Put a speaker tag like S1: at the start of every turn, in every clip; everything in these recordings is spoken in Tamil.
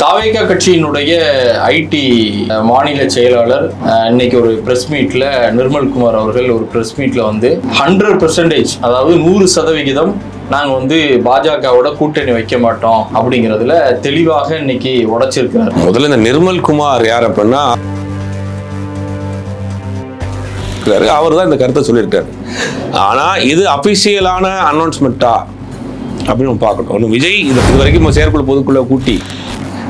S1: தாவேகா கட்சியினுடைய ஐடி மாநில செயலாளர் இன்னைக்கு ஒரு பிரஸ் மீட்ல நிர்மல்குமார் அவர்கள் ஒரு பிரஸ் மீட்ல வந்து ஹண்ட்ரட் பெர்சன்டேஜ் அதாவது நூறு சதவிகிதம் நாங்கள் வந்து பாஜகவோட கூட்டணி வைக்க மாட்டோம் அப்படிங்கிறதுல தெளிவாக இன்னைக்கு உடைச்சிருக்கிறார்.
S2: முதல்ல இந்த நிர்மல் குமார் யார் அப்படின்னா அவர் தான் இந்த கருத்தை சொல்லியிருக்காரு. ஆனா இது அபிஷியலான அனௌன்ஸ்மெண்ட்டா அப்படின்னு பார்க்கணும். ஒன்று விஜய் இது இது வரைக்கும் நம்ம செயற்குழு பொதுக்குள்ள கூட்டி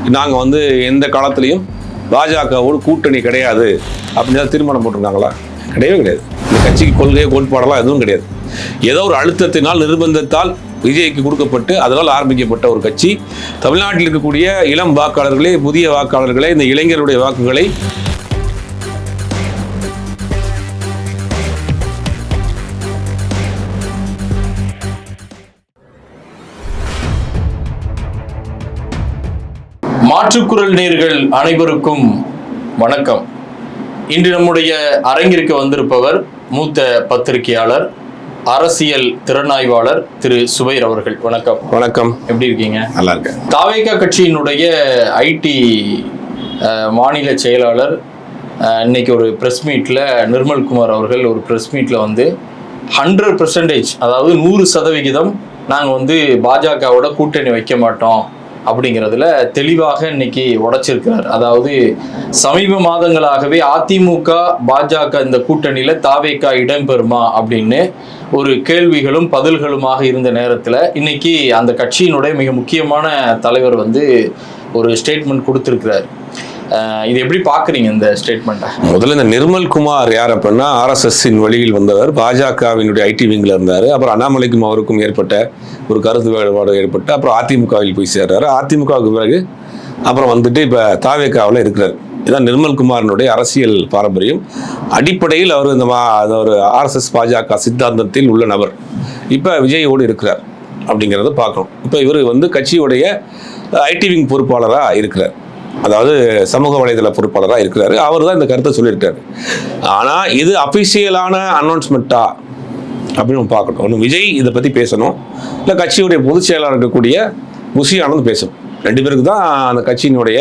S2: நாங்கள் வந்து எந்த காலத்துலேயும் பாஜகவோடு கூட்டணி கிடையாது. அப்படின்னு தீர்மானம் போட்டிருக்காங்களா? கிடையவே கிடையாது. இந்த கட்சிக்கு கொள்கையோ கோட்பாடெல்லாம் எதுவும் கிடையாது. ஏதோ ஒரு அழுத்தத்தினால் நிர்பந்தத்தால் விஜய்க்கு கொடுக்கப்பட்டு அதனால் ஆரம்பிக்கப்பட்ட ஒரு கட்சி. தமிழ்நாட்டில் இருக்கக்கூடிய இளம் வாக்காளர்களே புதிய வாக்காளர்களே இந்த இளைஞருடைய வாக்குகளை
S1: மாற்றுக்குரல் நேர்கள் அனைவருக்கும் வணக்கம். இன்று நம்முடைய அரங்கிற்கு வந்திருப்பவர் மூத்த பத்திரிகையாளர் அரசியல் திறனாய்வாளர் திரு சுபைர் அவர்கள். வணக்கம்.
S2: வணக்கம்.
S1: எப்படி இருக்கீங்க?
S2: நல்லா இருக்கேன்.
S1: தாவேகா கட்சியினுடைய ஐடி மாநில செயலாளர் இன்னைக்கு ஒரு ப்ரெஸ் மீட்டில் நிர்மல்குமார் அவர்கள் ஒரு ப்ரெஸ் மீட்டில் வந்து ஹண்ட்ரட் பெர்சன்டேஜ் அதாவது நூறு சதவிகிதம் நாங்கள் வந்து பாஜகவோட கூட்டணி வைக்க மாட்டோம். அப்படிங்கிறதுல தெளிவாக இன்னைக்கு உடைச்சிருக்கிறார். அதாவது சமீப மாதங்களாகவே அதிமுக பாஜக இந்த கூட்டணியில தாவேக்கா இடம்பெறுமா அப்படின்னு ஒரு கேள்விகளும் பதில்களுமாக இருந்த நேரத்தில் இன்னைக்கு அந்த கட்சியினுடைய மிக முக்கியமான தலைவர் வந்து ஒரு ஸ்டேட்மெண்ட் கொடுத்துருக்கிறார். இது எப்படி பார்க்குறீங்க இந்த ஸ்டேட்மெண்ட்டை
S2: முதல்ல இந்த நிர்மல் குமார் யார் அப்படின்னா ஆர்எஸ்எஸ்ஸின் வழியில் வந்தவர். பாஜகவினுடைய ஐடி விங்கில் இருந்தார். அப்புறம் அண்ணாமலைக்கும் அவருக்கும் ஏற்பட்ட ஒரு கருத்து வேறுபாடு ஏற்பட்டு அப்புறம் அதிமுகவில் போய் சேர்றாரு. அதிமுகவுக்கு பிறகு அப்புறம் வந்துட்டு இப்போ தாவேக்காவில் இருக்கிறார். இதான் நிர்மல் குமாரனுடைய அரசியல் பாரம்பரியம். அடிப்படையில் அவர் இந்த மா ஒரு ஆர்எஸ்எஸ் பாஜக சித்தாந்தத்தில் உள்ள நபர். இப்போ விஜயோடு இருக்கிறார் அப்படிங்கிறத பார்க்கணும். இப்போ இவர் வந்து கட்சியுடைய ஐடி விங் பொறுப்பாளராக இருக்கிறார். அதாவது சமூக வலைதள பொறுப்பாளராக இருக்கிறாரு. அவர் தான் இந்த கருத்தை சொல்லியிருக்காரு. ஆனால் இது அபிஷியலான அனௌன்ஸ்மெண்ட்டா அப்படின்னு நம்ம பார்க்கணும் ஒன்று விஜய் இதை பற்றி பேசணும். இல்லை கட்சியுடைய பொதுச் செயலாளர் இருக்கக்கூடிய ஆனந்த் பேசணும். ரெண்டு பேருக்கு தான் அந்த கட்சியினுடைய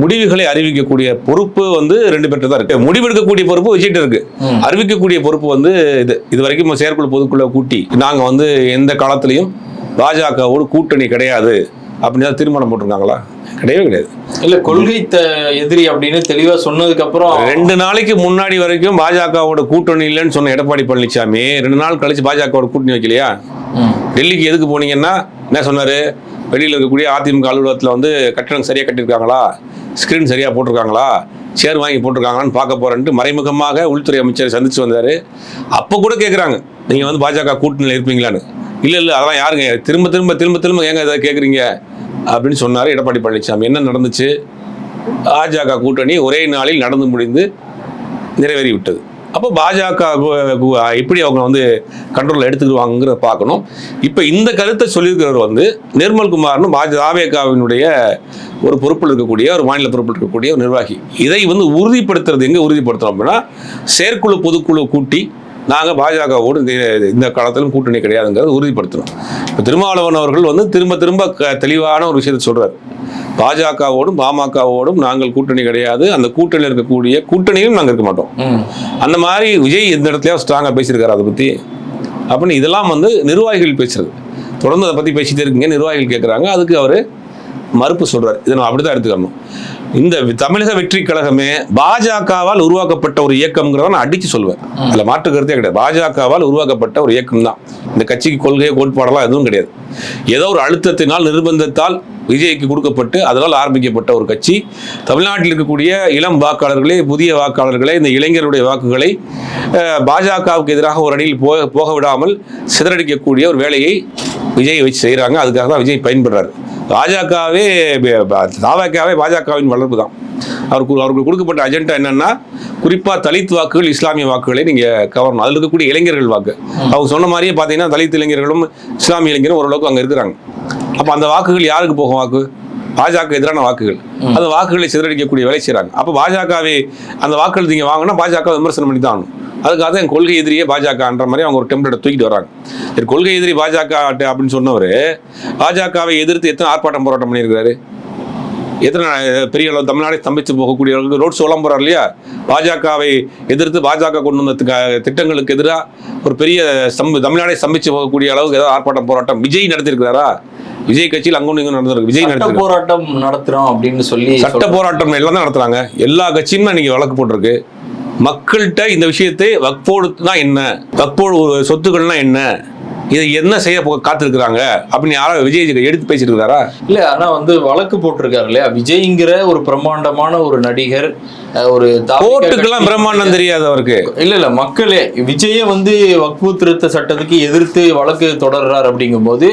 S2: முடிவுகளை அறிவிக்கக்கூடிய பொறுப்பு வந்து ரெண்டு பேர்கிட்ட தான் இருக்கு. முடிவெடுக்கக்கூடிய பொறுப்பு விஜய்கிட்ட இருக்கு. அறிவிக்கக்கூடிய பொறுப்பு வந்து இது இது வரைக்கும் செயற்குழு பொதுக்குள்ள கூட்டி நாங்க வந்து எந்த காலத்திலையும் பாஜகவோடு கூட்டணி கிடையாது அப்படின்னு தீர்மானம் போட்டிருக்காங்களா? கிடையவே கிடையாது.
S1: இல்லை கொள்கை எதிரி அப்படின்னு தெளிவாக சொன்னதுக்கு அப்புறம்
S2: ரெண்டு நாளைக்கு முன்னாடி வரைக்கும் பாஜகவோட கூட்டணி இல்லைன்னு சொன்ன எடப்பாடி பழனிசாமி ரெண்டு நாள் கழிச்சு பாஜகவோட கூட்டணி வைக்கலையா? டெல்லிக்கு எதுக்கு போனீங்கன்னா என்ன சொன்னாரு? வெளியில் இருக்கக்கூடிய அதிமுக அலுவலகத்தில் வந்து கட்டணம் சரியாக கட்டியிருக்காங்களா? ஸ்க்ரீன் சரியாக போட்டிருக்காங்களா? சேர் வாங்கி போட்டிருக்காங்களான்னு பார்க்க போறேன்ட்டு மறைமுகமாக உள்துறை அமைச்சரை சந்திச்சு வந்தாரு. அப்போ கூட கேட்குறாங்க நீங்கள் வந்து பாஜக கூட்டணியில் இருப்பீங்களான்னு. இல்லை இல்லை அதெல்லாம் யாருங்க? திரும்ப திரும்ப திரும்ப திரும்ப ஏங்க இதை கேட்குறீங்க அப்படின்னு சொன்னார். எடப்பாடி பழனிசாமி. என்ன நடந்துச்சு? பாஜக கூட்டணி ஒரே நாளில் நடந்து முடிந்து நிறைவேறி விட்டது. அப்போ பாஜக எப்படி அவங்க வந்து கண்ட்ரோலில் எடுத்துக்கிடுவாங்கிறத பார்க்கணும். இப்போ இந்த கருத்தை சொல்லியிருக்கிறவர் வந்து நிர்மல் குமார்னு பாஜ ராவேகாவினுடைய ஒரு பொறுப்பில் இருக்கக்கூடிய ஒரு மாநில பொறுப்பில் இருக்கக்கூடிய ஒரு நிர்வாகி. இதை வந்து உறுதிப்படுத்துறது எங்கே உறுதிப்படுத்துகிறோம் அப்படின்னா செயற்குழு பொதுக்குழு கூட்டி நாங்கள் பாஜகவோடு இந்த காலத்திலும் கூட்டணி கிடையாதுங்கிறத உறுதிப்படுத்தணும். இப்போ திருமாவளவன் அவர்கள் வந்து திரும்ப திரும்ப க- தெளிவான ஒரு விஷயத்தை சொல்றாரு. பாஜகவோடும் பாமகவோடும் நாங்கள் கூட்டணி கிடையாது. அந்த கூட்டணியில் இருக்கக்கூடிய கூட்டணியும் நாங்கள் இருக்க மாட்டோம். அந்த மாதிரி விஜய் இந்த இடத்துலயும் ஸ்ட்ராங்காக பேசியிருக்காரு அதை பற்றி அப்படின்னு இதெல்லாம் வந்து நிர்வாகிகள் பேசுறது. தொடர்ந்து அதை பற்றி பேசிட்டே இருக்கீங்க நிர்வாகிகள் கேட்குறாங்க அதுக்கு அவர் மறுப்பு சொல்றாரு. இதை நம்ம அப்படிதான் எடுத்துக்கணும். இந்த தமிழக வெற்றி கழகமே பாஜகவால் உருவாக்கப்பட்ட ஒரு இயக்கம்ங்கிறத நான் அடிச்சு சொல்லுவேன் அதில் மாற்று கருத்தே கிடையாது. பாஜகவால் உருவாக்கப்பட்ட ஒரு இயக்கம் தான் இந்த கட்சிக்கு கொள்கை கோட்பாடெல்லாம் எதுவும் கிடையாது. ஏதோ ஒரு அழுத்தத்தினால் நிர்பந்தத்தால் விஜய்க்கு கொடுக்கப்பட்டு அதனால் ஆரம்பிக்கப்பட்ட ஒரு கட்சி. தமிழ்நாட்டில் இருக்கக்கூடிய இளம் வாக்காளர்களே புதிய வாக்காளர்களே இந்த இளைஞருடைய வாக்குகளை பாஜகவுக்கு எதிராக ஒரு அணியில் போக போக விடாமல் சிதறடிக்கக்கூடிய ஒரு வேலையை விஜய் வச்சு செய்கிறாங்க அதுக்காக தான் விஜய் பயன்படுறாரு. பாஜகவே தாவக்காவே பாஜகவின் வளர்ப்பு தான். அவருக்கு அவருக்கு கொடுக்கப்பட்ட அஜெண்டா என்னன்னா குறிப்பா தலித் வாக்குகள் இஸ்லாமிய வாக்குகளை நீங்க கவரணும். அதில் இருக்கக்கூடிய இளைஞர்கள் வாக்கு. அவங்க சொன்ன மாதிரியே பார்த்தீங்கன்னா தலித் இளைஞர்களும் இஸ்லாமிய இளைஞரும் ஓரளவுக்கு அங்க இருக்கிறாங்க. அப்ப அந்த வாக்குகள் யாருக்கு போகும் வாக்கு? பாஜக எதிரான வாக்குகள். அந்த வாக்குகளை சிதறடிக்கக்கூடிய வேலை செய்றாங்க. அப்ப பாஜகவே அந்த வாக்குகள் நீங்க வாங்கினா பாஜக விமர்சனம் பண்ணி தான் ஆகணும். அதுக்காக தான் என் கொள்கை எதிரியே பாஜகன்ற மாதிரி அவங்க ஒரு டெம்ப்ளேட்டை தூக்கிட்டு வராங்க என் கொள்கை எதிரி பாஜக அப்படின்னு சொன்னவர் பாஜகவை எதிர்த்து எத்தனை ஆர்ப்பாட்டம் போராட்டம் பண்ணியிருக்காரு எத்தனை பெரிய அளவு தமிழ்நாடே ஸ்தம்பித்து போகக்கூடியவர்களுக்கு ரோட் ஷோலாம் போகிறார் இல்லையா? பாஜகவை எதிர்த்து பாஜக கொண்டு வந்த திட்டங்களுக்கு எதிராக ஒரு பெரிய ஸ்தம்பி தமிழ்நாடே ஸ்தம்பித்து போகக்கூடிய அளவுக்கு ஏதாவது ஆர்ப்பாட்டம் போராட்டம் விஜய் நடத்திருக்கிறாரா விஜய் கட்சியில் அங்கும் இங்கும் நடந்திருக்கு. விஜய் நடத்திருக்கு
S1: போராட்டம் நடத்துறோம் அப்படின்னு சொல்லி
S2: சட்ட போராட்டம் எல்லாம் தான் நடத்துறாங்க. எல்லா கட்சியுமே இன்னைக்கு வழக்கு போட்டிருக்கு. மக்கள்கிட்ட இந்த விஷயத்தை வக்போடுனா என்ன? வக்போடு சொத்துக்கள்னா என்ன? இதை என்ன செய்ய காத்திருக்கிறாங்க? அப்படின்னு யாரோ விஜய் எடுத்து பேசிட்டு இருக்காரா?
S1: இல்ல ஆனால் வந்து வழக்கு போட்டிருக்காரு இல்லையா? விஜய்ங்கிற ஒரு பிரம்மாண்டமான ஒரு நடிகர் ஒரு
S2: கோர்ட்டுக்கெல்லாம் பிரம்மாண்டம் தெரியாது அவருக்கு.
S1: இல்ல இல்ல மக்களே விஜய வந்து வக்பு திருத்த சட்டத்துக்கு எதிர்த்து வழக்கு தொடர்றார் அப்படிங்கும்போது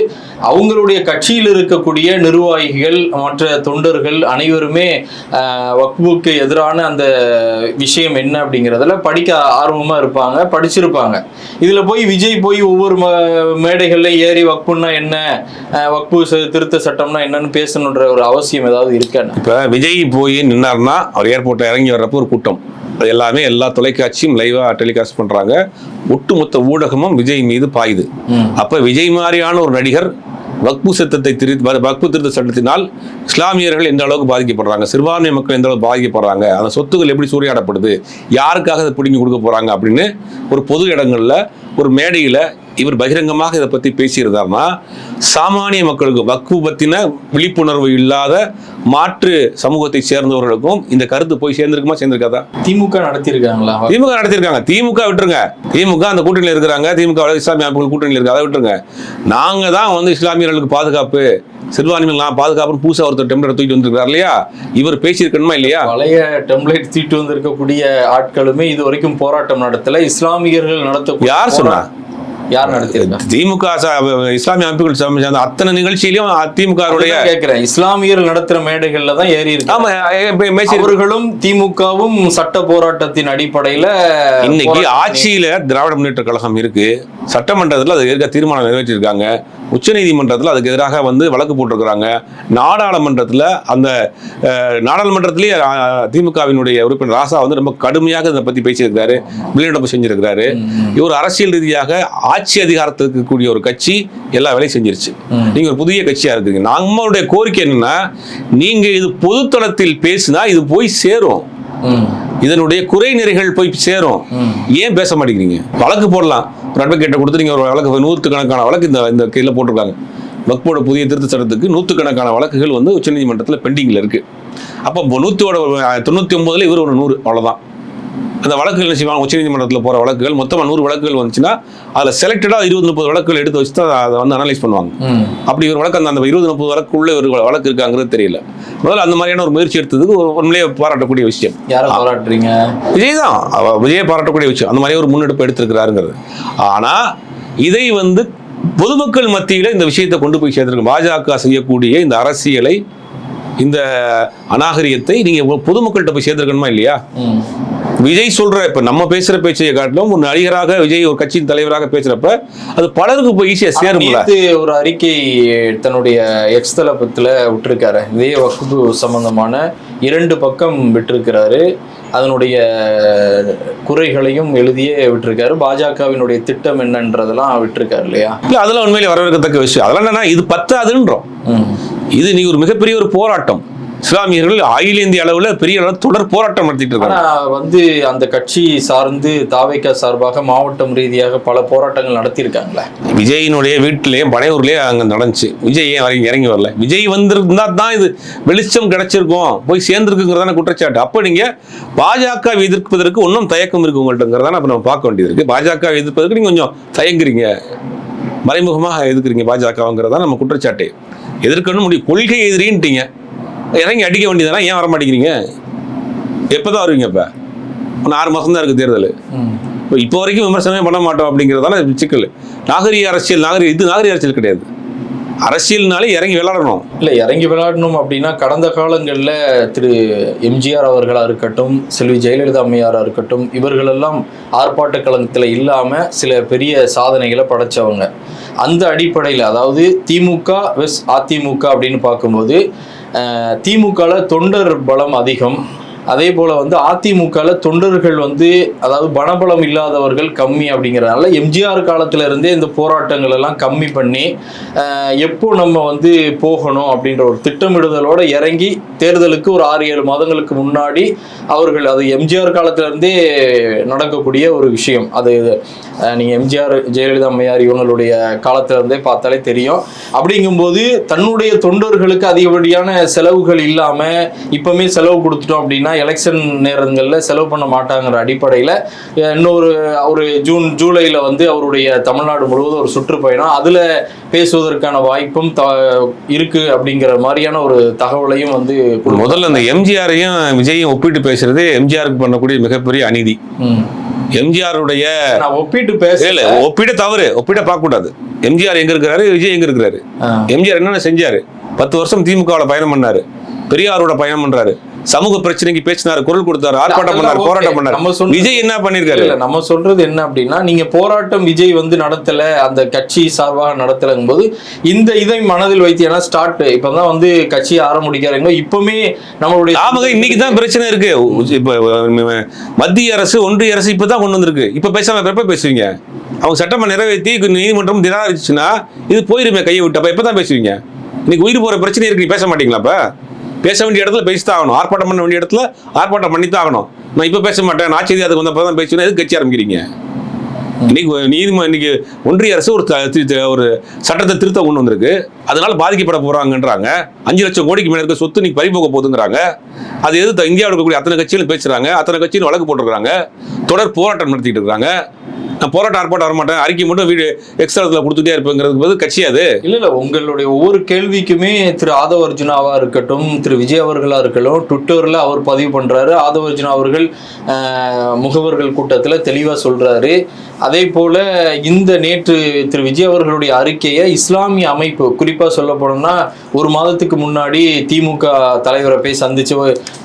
S1: அவங்களுடைய கட்சியில் இருக்கக்கூடிய நிர்வாகிகள் மற்ற தொண்டர்கள் அனைவருமே வக்புக்கு எதிரான அந்த விஷயம் என்ன அப்படிங்கறதுல படிக்க ஆர்வமா இருப்பாங்க படிச்சிருப்பாங்க. இதுல போய் விஜய் போய் ஒவ்வொரு மேடைகள்ல ஏறி வக்புன்னா என்ன? வக்பு திருத்த சட்டம்னா என்னன்னு பேசணுன்ற ஒரு அவசியம் ஏதாவது இருக்கான்னு?
S2: இப்போ விஜய் போய் நின்னார்னா அவர் ஏர்போர்ட்டில் இறங்கி வர்றப்போ ஒரு கூட்டம். அது எல்லாமே எல்லா தொலைக்காட்சியும் லைவாக டெலிகாஸ்ட் பண்ணுறாங்க ஒட்டுமொத்த ஊடகமும் விஜய் மீது பாயுது. அப்போ விஜய் மாதிரியான ஒரு நடிகர் வக்பு சட்டத்தை திரு வக்பு திருத்த சட்டத்தினால் இஸ்லாமியர்கள் எந்த அளவுக்கு பாதிக்கப்படுறாங்க? சிறுபான்மை மக்கள் எந்த அளவுக்கு பாதிக்கப்படுறாங்க? அந்த சொத்துக்கள் எப்படி சூறையாடப்படுது? யாருக்காக அதை பிடுங்கி கொடுக்க போறாங்க? அப்படின்னு ஒரு பொது இடங்கள்ல ஒரு மேடையில இவர் பகிரங்கமாக இதை பத்தி பேசியிருந்தாருன்னா சாமானிய மக்களுக்கு வக்பு பத்தின விழிப்புணர்வு இல்லாத மாற்று சமூகத்தை சேர்ந்தவர்களுக்கும் இந்த கருத்து போய் சேர்ந்திருக்குமா சேர்ந்திருக்காதா?
S1: திமுக நடத்தியிருக்காங்களா?
S2: திமுக நடத்திருக்காங்க திமுக விட்டுருங்க. திமுக அந்த கூட்டணியில் இருக்கிறாங்க. திமுக இஸ்லாமிய அமைப்புகள் கூட்டணியில் இருக்கு. அதை விட்டுருங்க. நாங்க தான் வந்து இஸ்லாமியர்களுக்கு பாதுகாப்பு. சிறுபான்மைகள் பாதுகாப்புன்னு புதுசா ஒருத்தர் டெம்லர் தூக்கிட்டு வந்திருக்காரு இல்லையா? இவர் பேசியிருக்கணுமா இல்லையா?
S1: பழைய டெம்ப்ளேட் தீட்டு வந்திருக்கக்கூடிய ஆட்களுமே இது வரைக்கும் போராட்டம் நடத்தல. இஸ்லாமியர்கள் நடத்த
S2: யார் சொன்னா?
S1: யார் நடத்தியிருக்கா
S2: திமுக இஸ்லாமிய அமைப்புகள் சார்ந்த அத்தனை நிகழ்ச்சியிலையும் திமுகவுடைய
S1: அதுதான் கேக்குறேன். இஸ்லாமியர்கள் நடத்துற மேடைகள்ல தான் ஏறி இருக்கு.
S2: ஆமா பேசி
S1: அவர்களும் திமுகவும் சட்ட போராட்டத்தின் அடிப்படையில
S2: இன்னைக்கு ஆட்சியில திராவிட முன்னேற்ற கழகம் இருக்கு. சட்டமன்றத்தில் அதுக்கு எதிராக தீர்மானம் நிறைவேற்றிருக்காங்க. உச்சநீதிமன்றத்தில் அதுக்கு எதிராக வந்து வழக்கு போட்டிருக்கிறாங்க. நாடாளுமன்றத்தில் அந்த நாடாளுமன்றத்திலேயே திமுகவினுடைய உறுப்பினர் ராசா வந்து ரொம்ப கடுமையாக இதை பத்தி பேசியிருக்காரு வெளிநடப்பு செஞ்சிருக்கிறாரு. இவர் அரசியல் ரீதியாக ஆட்சி அதிகாரத்துக்கு கூடிய ஒரு கட்சி எல்லா வேலையும் செஞ்சிருச்சு.
S1: ம்.
S2: நீங்க ஒரு புதிய கட்சியா இருக்கீங்க. நம்மளுடைய கோரிக்கை என்னன்னா நீங்க இது பொதுத்தளத்தில் பேசினா இது போய் சேரும். இதனுடைய குறை நிறைகள் போய் சேரும். ஏன் பேச மாட்டேங்கிறீங்க? வழக்கு போடலாம். ஒரு அட்வொகேட்டை கொடுத்து நீங்கள் ஒரு வழக்கு நூற்றுக்கணக்கான வழக்கு இந்த இந்த கீழே போட்டிருக்காங்க. வக்போட புதிய திருத்த சட்டத்துக்கு நூற்றுக்கணக்கான வழக்குகள் வந்து உச்சநீதிமன்றத்தில் பெண்டிங்கில் இருக்குது அப்போ நூற்றோட தொண்ணூற்றி ஒம்பதில் இவர் ஒரு நூறு அவ்வளோதான் அந்த வழக்குகள் என்ன செய்வாங்க? உச்சநீதிமன்றத்தில் போகிற வழக்குகள் மொத்தமாக நூறு வழக்குகள் வந்துச்சுன்னா அதில் செலக்டடாக இருபது முப்பது வழக்குகள் எடுத்து வச்சு தான் அதை வந்து அனலைஸ் பண்ணுவாங்க. அப்படி ஒரு வழக்கு அந்த அந்த இருபது முப்பது வழக்குள்ள ஒரு வழக்கு இருக்காங்கிறது தெரியல. முதல்ல அந்த மாதிரியான ஒரு முயற்சி எடுத்ததுக்கு உண்மையிலேயே பாராட்டக்கூடிய விஷயம்.
S1: யாரை பாராட்டுறீங்க?
S2: விஜய் தான். விஜயை பாராட்டக்கூடிய விஷயம். அந்த மாதிரி ஒரு முன்னெடுப்பு எடுத்திருக்கிறாருங்கிறது. ஆனா இதை வந்து பொதுமக்கள் மத்தியில இந்த விஷயத்தை கொண்டு போய் சேர்த்திருக்கு பாஜக செய்யக்கூடிய இந்த அரசியலை இந்த அநாகரியத்தை நீங்க பொதுமக்கள்கிட்ட போய் சேர்த்திருக்கணுமா இல்லையா. விஜய் சொல்ற இப்ப நம்ம பேசுற பேச்சையை காட்டிலும் ஒரு நடிகராக விஜய் ஒரு கட்சியின் தலைவராக பேசுறப்ப அது பலருக்கு போய் ஈஸியா சேரும்ல?
S1: நேத்து ஒரு அறிக்கை தன்னுடைய எக்ஸ் தளபத்துல விட்டிருக்காரு. இதே வகுப்பு சம்பந்தமான இரண்டு பக்கம் விட்டிருக்கிறாரு. அதனுடைய குறைகளையும் எழுதியே விட்டிருக்காரு. பாஜகவினுடைய திட்டம் என்னன்றதெல்லாம் விட்டிருக்காரு இல்லையா?
S2: இல்ல அதெல்லாம் உண்மையிலே வரவேற்கத்தக்க விஷயம். அதெல்லாம் என்னன்னா இது பத்தாதுன்றோம். இது நீ ஒரு மிகப்பெரிய ஒரு போராட்டம். இஸ்லாமியர்கள் அகில இந்திய அளவுல பெரிய அளவு தொடர் போராட்டம் நடத்திட்டு இருக்காங்க.
S1: வந்து அந்த கட்சி சார்ந்து தாவேக்கா சார்பாக மாவட்டம் ரீதியாக பல போராட்டங்கள் நடத்தியிருக்காங்களே.
S2: விஜயினுடைய வீட்டிலேயும் பனையூர்லயே அங்க நடந்துச்சு. விஜய் ஏன் இறங்கி வரல? விஜய் வந்திருந்தா தான் இது வெளிச்சம் கிடைச்சிருக்கும். போய் சேர்ந்திருக்குங்கிறதான குற்றச்சாட்டு. அப்ப நீங்க பாஜக எதிர்ப்பதற்கு இன்னும் தயக்கம் இருக்கு உங்கள்கிட்டங்கிறதான அப்ப நம்ம பார்க்க வேண்டியது இருக்கு பாஜக எதிர்ப்பதற்கு நீங்க கொஞ்சம் தயங்குறீங்க. மறைமுகமாக எதிர்க்கிறீங்க பாஜகங்கிறதா நம்ம குற்றச்சாட்டு. எதிர்க்கணும் முடியும் கொள்கை எதிரின்ட்டீங்க. இறங்கி அடிக்க வேண்டியதெல்லாம் ஏன் வர மாட்டேங்கிறீங்க எப்போ தான் வருவீங்க இப்போ? இன்னும் ஆறு மாதம் தான் இருக்குது தேர்தல்.
S1: ம்.
S2: இப்போ இப்போ வரைக்கும் விமர்சனமே பண்ண மாட்டோம் அப்படிங்கிறதால சிக்கல். நாகரிக அரசியல் நாகரிக இது நாகரிக அரசியல் கிடையாது. அரசியல்னாலே இறங்கி விளையாடணும்.
S1: இல்லை இறங்கி விளையாடணும் அப்படின்னா கடந்த காலங்களில் திரு எம்ஜிஆர் அவர்களாக இருக்கட்டும் செல்வி ஜெயலலிதா அம்மையாராக இருக்கட்டும் இவர்களெல்லாம் ஆர்ப்பாட்ட களத்தில் இல்லாமல் சில பெரிய சாதனைகளை படைச்சவங்க. அந்த அடிப்படையில் அதாவது திமுக வெஸ் அதிமுக அப்படின்னு பார்க்கும்போது திமுகவில் தொண்டர் பலம் அதிகம். அதே போல் வந்து அதிமுகவில் தொண்டர்கள் வந்து அதாவது பணபலம் இல்லாதவர்கள் கம்மி அப்படிங்கிறதுனால எம்ஜிஆர் காலத்துல இருந்தே இந்த போராட்டங்கள் எல்லாம் கம்மி பண்ணி எப்போ நம்ம வந்து போகணும் அப்படின்ற ஒரு திட்டமிடுதலோடு இறங்கி தேர்தலுக்கு ஒரு ஆறு ஏழு மாதங்களுக்கு முன்னாடி அவர்கள் அது எம்ஜிஆர் காலத்திலேருந்தே நடக்கக்கூடிய ஒரு விஷயம். அது நீங்கள் எம்ஜிஆர் ஜெயலலிதா அம்மையார் இவங்களுடைய காலத்துலேருந்தே பார்த்தாலே தெரியும். அப்படிங்கும்போது தன்னுடைய தொண்டர்களுக்கு அதிகப்படியான செலவுகள் இல்லாமல் இப்பவுமே செலவு கொடுத்துட்டோம் அப்படின்னா எலெக்ஷன் நேரங்களில் செலவு பண்ண மாட்டாங்கிற அடிப்படையில் இன்னொரு ஒரு ஜூன் ஜூலையில் வந்து அவருடைய தமிழ்நாடு முழுவதும் ஒரு சுற்றுப்பயணம். அதில் பேசுவதற்கான வாய்ப்பும் த இருக்கு அப்படிங்கிற மாதிரியான ஒரு தகவலையும் வந்து.
S2: முதல்ல இந்த எம்ஜிஆரையும் விஜயையும் ஒப்பிட்டு பேசுறது எம்ஜிஆருக்கு பண்ணக்கூடிய மிகப்பெரிய அநீதி. எம்ஜிஆருடைய
S1: நான் ஒப்பிட்டு பேச
S2: இல்ல ஒப்பிட தவறு ஒப்பிட பார்க்க கூடாது எம்ஜிஆர் எங்க இருக்கிறாரு விஜய் எங்க இருக்கிறாரு. எம்ஜிஆர் என்னென்ன செஞ்சாரு? பத்து வருஷம் திமுகவில் பயணம் பண்ணாரு. பெரியாரோட பயணம் பண்றாரு. சமூக பிரச்சனைக்கு பேசினாரு குரல் கொடுத்தாரு ஆர்ப்பாட்டம் பண்ணாரு போராட்டம். பண்ணாரு. விஜய் என்ன பண்ணிருக்காரு
S1: இல்ல நம்ம சொல்றது என்ன அப்படின்னா நீங்க போராட்டம் விஜய் வந்து நடத்தல அந்த கட்சி சார்பாக நடத்தலங்கும் போது இந்த இதை மனதில் வைத்து ஏன்னா ஸ்டார்ட் இப்பதான் வந்து கட்சி ஆரம்பிக்கிறாங்க இப்பவுமே நம்மளுடைய
S2: ஆமாங்க இன்னைக்கு தான் பிரச்சனை இருக்கு. இப்ப மத்திய அரசு ஒன்றிய அரசு இப்பதான் கொண்டு வந்திருக்கு. இப்ப பேசாம எப்ப பேசுவீங்க? அவங்க சட்டமா நிறைவேற்றி நீதிமன்றம் நிராகரிச்சுன்னா இது போயிருமே கையை விட்டு. அப்ப எப்பதான் பேசுவீங்க? இன்னைக்கு உயிர் போற பிரச்சனை இருக்கு நீ பேச மாட்டீங்களா அப்ப? பேச வேண்டிய இடத்துல பேசித்தான் ஆகணும். ஆர்ப்பாட்டம் பண்ண வேண்டிய இடத்துல ஆர்ப்பாட்டம் பண்ணி தான் ஆகணும். நான் இப்போ பேச மாட்டேன். நான் செய்தி அதுக்கு வந்தப்போ தான் பேசுவேன் எதுக்கு கட்சி ஆரம்பிக்கிறீங்க? இன்னைக்கு நீதிம இன்னைக்கு ஒன்றிய அரசு ஒரு த- ஒரு சட்டத்தை திருத்தம் கொண்டு வந்திருக்கு. அதனால பாதிக்கப்பட போறாங்கன்றாங்க. அஞ்சு லட்சம் கோடிக்கு மேல இருக்க சொத்து இன்னைக்கு பறிபோக போகுதுங்கிறாங்க. அது எது இந்தியாவில் இருக்கக்கூடிய அத்தனை கட்சிகளும் பேசுறாங்க. அத்தனை கட்சியும் வழக்கு போட்டுருக்காங்க தொடர் போராட்டம் நடத்திட்டு இருக்காங்க. நான் போராட்டம் ஆர்ப்பாட்டம் வரமாட்டேன். அறிக்கை மட்டும் வீடு எக்ஸ்ட்ரா கொடுத்துட்டே இருப்பேங்கிறது பதில் கட்சி அது?
S1: இல்ல இல்ல உங்களுடைய ஒவ்வொரு கேள்விக்குமே திரு ஆதவ அர்ஜுனாவா இருக்கட்டும் திரு விஜய் அவர்களா இருக்கட்டும் ட்விட்டர்ல அவர் பதிவு பண்றாரு. ஆதவ அர்ஜுனா அவர்கள் முகவர்கள் கூட்டத்தில் தெளிவாக சொல்றாரு. அதே போல இந்த நேற்று திரு விஜய் அவர்களுடைய அறிக்கையை இஸ்லாமிய அமைப்பு குறிப்பாக சொல்ல போனோம்னா ஒரு மாதத்துக்கு முன்னாடி திமுக தலைவரை போய் சந்திச்சு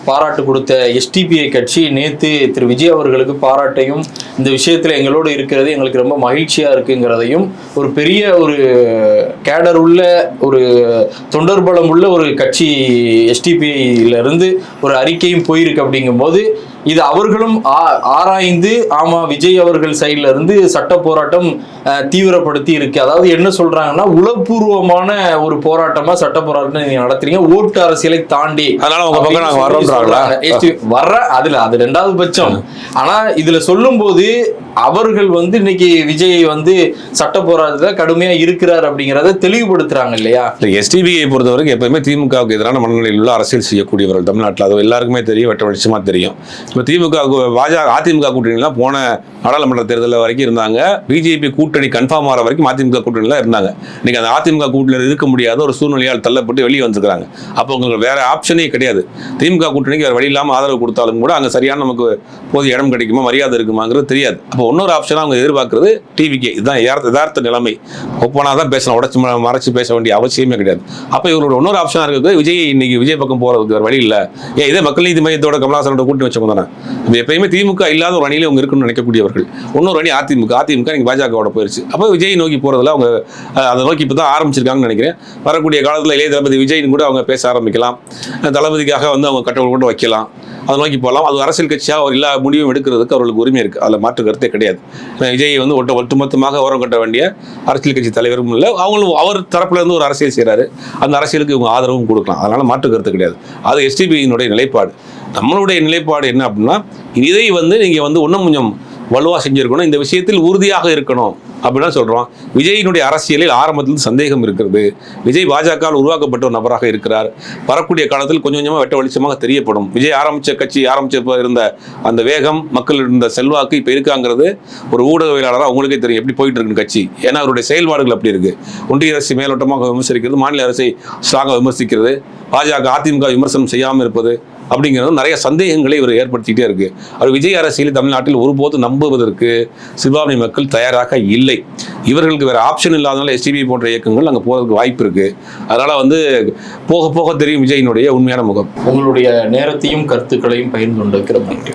S1: பாராட்டு கொடுத்த எஸ்டிபிஐ கட்சி நேற்று திரு விஜய் அவர்களுக்கு பாராட்டையும் இந்த விஷயத்தில் எங்களோடு இருக்கிறது எங்களுக்கு ரொம்ப மகிழ்ச்சியா இருக்குங்கிறதையும் ஒரு பெரிய ஒரு கேடர் உள்ள ஒரு தொண்டர் பலம் உள்ள ஒரு கட்சி எஸ்டிபிஐல இருந்து ஒரு அறிக்கையும் போயிருக்கு அப்படிங்கும்போது இது அவர்களும் ஆராய்ந்து ஆமா விஜய் அவர்கள் சைடுல இருந்து சட்ட போராட்டம் தீவிரப்படுத்தி இருக்கு. அதாவது என்ன சொல்றாங்கன்னா உளப்பூர்வமான ஒரு போராட்டமா சட்ட போராட்டம் நீங்க நடத்துறீங்க. ஓட்டு அரசியலை தாண்டி வர்ற அதுல அது ரெண்டாவது பட்சம். ஆனா இதுல சொல்லும்போது அவர்கள் வந்து இன்னைக்கு விஜய் வந்து சட்ட போராட்டத்துல கடுமையா இருக்கிறார் அப்படிங்கறத தெளிவுபடுத்துறாங்க இல்லையா?
S2: எஸ்டிபிஐ பொறுத்த வரைக்கும் எப்பவுமே திமுகவுக்கு எதிரான மனநிலையில் உள்ள அரசியல் செய்யக்கூடியவர்கள் தமிழ்நாட்டில். அது எல்லாருக்குமே தெரியும் வெட்ட வெளிச்சமா தெரியும். இப்போ திமுக பாஜக அதிமுக கூட்டணிலாம் போன நாடாளுமன்ற தேர்தல் வரைக்கும் இருந்தாங்க. பிஜேபி கூட்டணி கன்ஃபார்ம் ஆகிற வரைக்கும் அதிமுக கூட்டணியில் இருந்தாங்க. இன்னைக்கு அந்த அதிமுக கூட்டணியில் இருக்க முடியாத ஒரு சூழ்நிலையால் தள்ளப்பட்டு வெளியே வந்துருக்காங்க அப்போ உங்களுக்கு வேற ஆப்ஷனே கிடையாது. திமுக கூட்டணிக்கு வேறு வழி இல்லாமல் ஆதரவு கொடுத்தாலும் கூட அங்கே சரியான நமக்கு போதிய இடம் கிடைக்குமா மரியாதை இருக்குமாங்கிறது தெரியாது. அப்போ இன்னொரு ஆப்ஷனாக அவங்க எதிர்பார்க்கறது டிவிக்கே இதுதான் யதார்த்த- நிலைமை. ஒப்பனாக தான் பேசணும் உடச்சி ம- மறைச்சு பேச வேண்டிய அவசியமே கிடையாது. அப்போ இவங்களோட இன்னொரு ஆப்ஷனாக இருக்குது விஜய் இன்னைக்கு விஜய் பக்கம் போகிறதுக்கு வேறு வழி இல்லை. ஏன் இதே மக்கள் நீதி மையத்தோட கமலாசனோட கூட்டணி வச்சுக்கோங்க வரேன் எப்பயுமே திமுக இல்லாத ஒரு அணியில் அவங்க இருக்குன்னு நினைக்கக்கூடியவர்கள். இன்னொரு அணி அதிமுக. அதிமுக நீங்கள் பாஜகவோட போயிருச்சு. அப்போ விஜய் நோக்கி போகிறதுல அவங்க அதை நோக்கி இப்போ தான் ஆரம்பிச்சிருக்காங்கன்னு நினைக்கிறேன். வரக்கூடிய காலத்தில் இளைய தளபதி விஜய்னு கூட அவங்க பேச ஆரம்பிக்கலாம். தளபதிக்காக வந்து அவங்க கட்டளை கூட வைக்கலாம். அதை நோக்கி போகலாம். அது அரசியல் கட்சியாக அவர் எல்லா முடிவும் எடுக்கிறதுக்கு அவர்களுக்கு உரிமை இருக்குது அதில் மாற்று கருத்தே கிடையாது. விஜயை விஜய் வந்து ஒட்ட ஒட்டுமொத்தமாக ஓரம் கட்ட வேண்டிய அரசியல் கட்சி தலைவரும் இல்லை. அவங்களும் அவர் தரப்புல இருந்து ஒரு அரசியல் செய்கிறாரு அந்த அரசியலுக்கு இவங்க ஆதரவும் கொடுக்கலாம். அதனால மாற்று கருத்து கிடையாது. அது எஸ்டிபியினுடைய நிலைப்பாடு. நம்மளுடைய நிலைப்பாடு என்ன அப்படின்னா இதை வந்து நீங்கள் வந்து இன்னும் கொஞ்சம் வலுவாக செஞ்சுருக்கணும். இந்த விஷயத்தில் உறுதியாக இருக்கணும். அப்படின்னா சொல்கிறோம் விஜயினுடைய அரசியலில் ஆரம்பத்தில் சந்தேகம் இருக்கிறது. விஜய் பாஜகவில் உருவாக்கப்பட்ட ஒரு நபராக இருக்கிறார். வரக்கூடிய காலத்தில் கொஞ்சம் கொஞ்சமாக வெட்ட வெளிச்சமாக தெரியப்படும். விஜய் ஆரம்பித்த கட்சி ஆரம்பிச்சப்ப இருந்த அந்த வேகம் மக்கள் இருந்த செல்வாக்கு இப்போ இருக்காங்கிறது ஒரு ஊடகவியலாளராக உங்களுக்கே தெரியும் எப்படி போயிட்டு இருக்குன்னு கட்சி. ஏன்னா அவருடைய செயல்பாடுகள் அப்படி இருக்குது ஒன்றிய அரசு மேலோட்டமாக விமர்சிக்கிறது மாநில அரசை ஸ்ட்ராங்காக விமர்சிக்கிறது பாஜக அதிமுக விமர்சனம் செய்யாமல் இருப்பது அப்படிங்கிறது நிறைய சந்தேகங்களை இவர் ஏற்படுத்திக்கிட்டே இருக்குது அவர் விஜய் அரசியலை தமிழ்நாட்டில் ஒருபோது நம்புவதற்கு சிறுபான்மை மக்கள் தயாராக இல்லை. இல்லை. இவர்களுக்கு வேறு ஆப்ஷன் இல்லாதனால எஸ்டிபி போன்ற இயக்கங்கள் அங்கே போகிறதுக்கு வாய்ப்பு இருக்குது அதனால் வந்து போக போக தெரியும் விஜயினுடைய உண்மையான முகம்.
S1: உங்களுடைய நேரத்தையும் கருத்துக்களையும் பகிர்ந்து கொண்டிருக்கிற நன்றி